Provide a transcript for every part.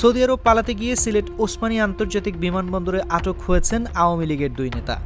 Saudi আরব পালাতে গিয়ে সিলেট ওসমানী আন্তর্জাতিক বিমানবন্দরে আটক হয়েছেন আওয়ামী লীগের দুই নেতা।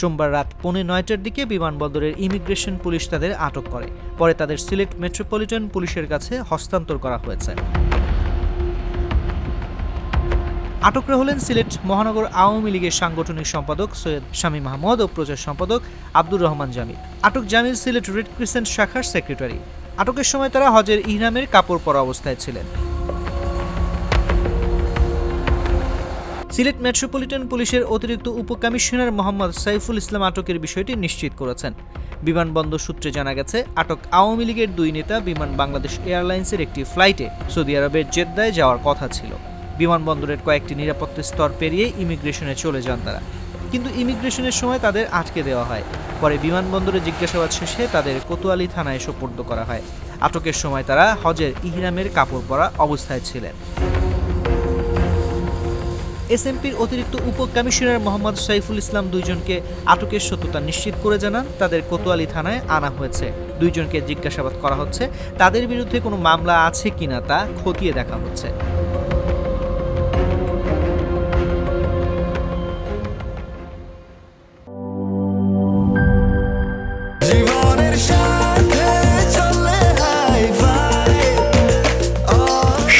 সোমবার রাত পৌনে নয়টার দিকে বিমানবন্দরের ইমিগ্রেশন পুলিশ তাদের আটক করে। পরে তাদের সিলেট মেট্রোপলিটন পুলিশের কাছে হস্তান্তর করা হয়েছে। আটকরা হলেন সিলেট মহানগর আওয়ামী লীগের সাংগঠনিক সম্পাদক সৈয়দ শামীম মাহমুদ ও প্রচার সম্পাদক আব্দুর রহমান জামিল। আটক জামিল সিলেট রেড ক্রিসেন্ট শাখার সেক্রেটারি। আটকের সময় তারা হজের ইহরামের কাপড় পরা অবস্থায় ছিলেন। সিলেট মেট্রোপলিটন পুলিশের অতিরিক্ত উপকমিশনার মোহাম্মদ সাইফুল ইসলাম আটকের বিষয়টি নিশ্চিত করেছেন। বিমানবন্দর সূত্রে জানা গেছে, আটক আওয়ামী লীগের দুই নেতা বিমান বাংলাদেশ এয়ারলাইন্সের একটি ফ্লাইটে সৌদি আরবের জেদ্দায় যাওয়ার কথা ছিল। বিমানবন্দরের কয়েকটি নিরাপত্তা স্তর পেরিয়ে ইমিগ্রেশনে চলে যান তারা। কিন্তু ইমিগ্রেশনের সময় তাদের আটকে দেওয়া হয়। পরে বিমানবন্দরে জিজ্ঞাসাবাদ শেষে তাদের কোতোয়ালি থানায় সোপর্দ করা হয়। আটকের সময় তারা হজের ইহরামের কাপড় পরা অবস্থায় ছিলেন। এসএমপির অতিরিক্ত উপ কমিশনার মোহাম্মদ সাইফুল ইসলাম দুইজনকে আটকের সত্যতা নিশ্চিত করে জানান। তাদের কোতোয়ালি থানায় আনা হয়েছে। দুইজনকে জিজ্ঞাসাবাদ করা হচ্ছে, তাদের বিরুদ্ধে কোনো মামলা আছে কিনা তা খতিয়ে দেখা হচ্ছে।